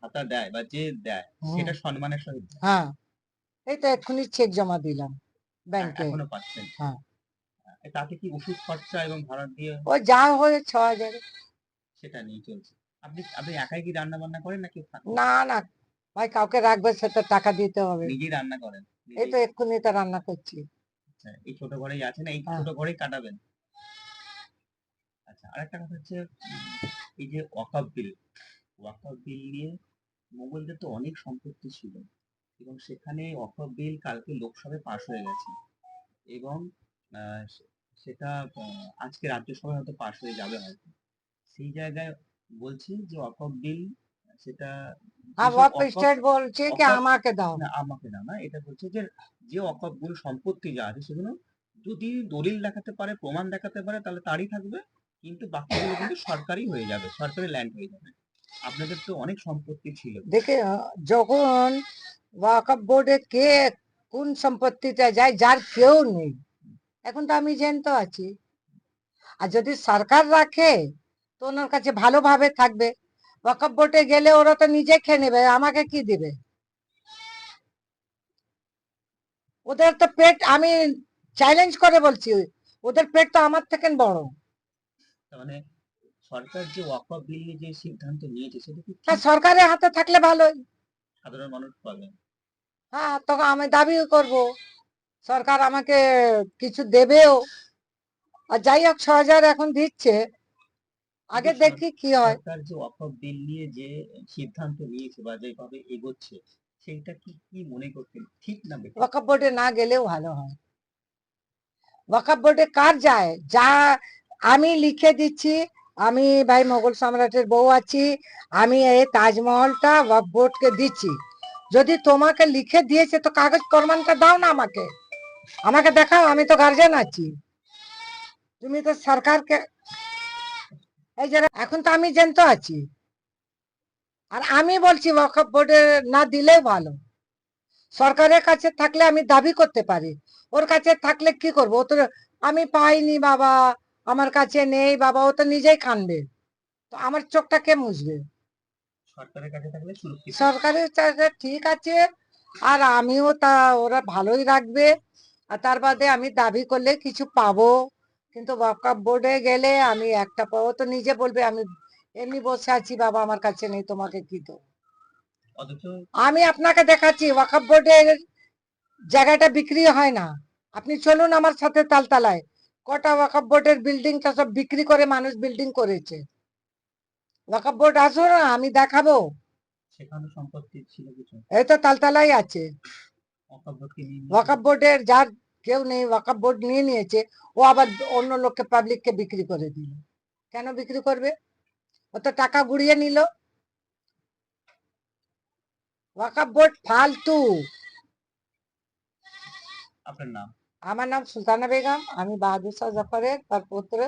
ভাতা দেয় বা যে দেয় সেটা সম্মানের সহিত হ্যাঁ এই তো এক্ষুনি চেক জমা দিলাম ব্যাংকে। এখনও পাচ্ছেন। হ্যাঁ। তাতে কি ওষুধ খরচা এবং ভাড়া দিয়ে ও যা হয়ে ছ হাজার। সেটা নিয়ে চলছে। আপনি আপনি একাই কি রান্না বান্না করেন নাকি না না। ভাই কাউকে রাখবে সেটা টাকা দিতে হবে। নিজেই রান্না করেন এই তো এক্ষুনি তো রান্না করছি। আচ্ছা, এই ছোট ঘরেই আছেন এই হ্যাঁ। ছোট ঘরেই কাটাবেন? আচ্ছা আরেকটা কথা হচ্ছে এই যে ওয়াকফ বিল ওয়াকফ বিল নিয়ে মোগলদের তো অনেক সম্পত্তি ছিল এবং সেখানে ওয়াকফ বিল কালকে লোকসভায় পাশ হয়ে গেছে এবং সেটা আজকে রাজ্যসভায় হয়তো পাশ হয়ে যাবে হয়তো। সেই জায়গায় বলছি যে ওয়াকফ বিল সেটা স্টেট বলছে অকপ- আমাকে দাও। না আমাকে না না এটা বলছে যে যে অকপগুলো সম্পত্তি যা আছে সেগুলো যদি দলিল দেখাতে পারে প্রমাণ দেখাতে পারে তাহলে তারই থাকবে কিন্তু বাকিগুলো কিন্তু সরকারি হয়ে যাবে সরকারি ল্যান্ড হয়ে যাবে। আপনাদের তো অনেক সম্পত্তি ছিল। দেখে যখন ওয়াকফ বোর্ডে কে কোন সম্পত্তিতে যায় যার কেউ নেই। এখন তো আমি জানতে আছি। আর যদি সরকার রাখে তো ওনার কাছে ভালোভাবে থাকবে। ওয়াকফ বোর্ডে গেলে ওরা তো নিজে খেয়ে নেবে আমাকে কি দিবে? ওদের তো পেট আমি চ্যালেঞ্জ করে বলছি ওদের পেট তো আমার থেকে বড়। মানে সরকার যে ওয়াকফ বিল নিয়ে যে সিদ্ধান্ত নিয়েছে সেটা কি হ্যাঁ সরকারের হাতে থাকলে ভালোই। সাধারণ মানুষ পাবে। হ্যাঁ তখন আমি দাবিও করব। সরকার আমাকে কিছু দেবেও। আর যাই হোক ছ হাজার এখন দিচ্ছে। আগে দেখি কি হয়। সরকার যে ওয়াকফ বিল নিয়ে যে সিদ্ধান্ত নিয়েছে বা যেভাবে এগোচ্ছে সেইটা কি কি মনে করতেন ঠিক না? ওয়াকফ বোর্ডে না গেলেও ভালো হয়। ওয়াকফ বোর্ডে কার যায়? যা আমি লিখে দিচ্ছি আমি ভাই মোগল সম্রাটের বউ আছি। আমি এই তাজমহলটা বোর্ডকে দিচ্ছি। যদি তোমাকে লিখে দিয়েছে, তো কাগজ প্রমাণটা দাও না আমাকে। আমাকে দেখাও, আমি তো গার্জেন আছি। তুমি তো সরকারকে এই যে এখন তো আমি জানতে আছি। আর আমি বলছি ওয়াকফ বোর্ডে না দিলেও ভালো। সরকারের কাছে থাকলে আমি দাবি করতে পারি। ওর কাছে থাকলে কি করব? ও তো আমি পাইনি বাবা। আমার কাছে নেই বাবা ও তো নিজেই কানবে। তো আমার চোখটা কে মুছবে? সরকারের কাছে থাকলে সরকারের কাছে ঠিক আছে আর আমিও তা ওরা ভালোই রাখবে। আর তার বাদে আমি দাবি করলে কিছু পাবো। কিন্তু ওয়াকফ বোর্ডে গেলে আমি একটা পাবো তো নিজে বলবে আমি এমনি বসে আছি বাবা আমার কাছে নেই তোমাকে কি অথচ আমি আপনাকে দেখাচ্ছি ওয়াকফ বোর্ডের জায়গাটা বিক্রি হয় না। আপনি চলুন আমার সাথে তালতলায়। কটা ওয়াকফ বোর্ডের বিল্ডিংটা সব বিক্রি করে মানুষ বিল্ডিং করেছে? ওয়াকফ বোর্ড আসো না আমি দেখাবো। সেখানে সম্পত্তি ছিল কিছু। এই তো তালতলায় আছে। ওয়াকফ বোর্ডের যার কেউ নেই ওয়াকফ বোর্ড নিয়ে নিয়েছে ও আবার অন্য লোককে পাবলিককে বিক্রি করে দিল। কেন বিক্রি করবে? ও তো টাকা গুড়িয়ে নিল। ওয়াকফ বোর্ড ফালতু। আপনার নাম? আমার নাম সুলতানা বেগম আমি বাহাদুর শাহ জাফরের তার পুত্র।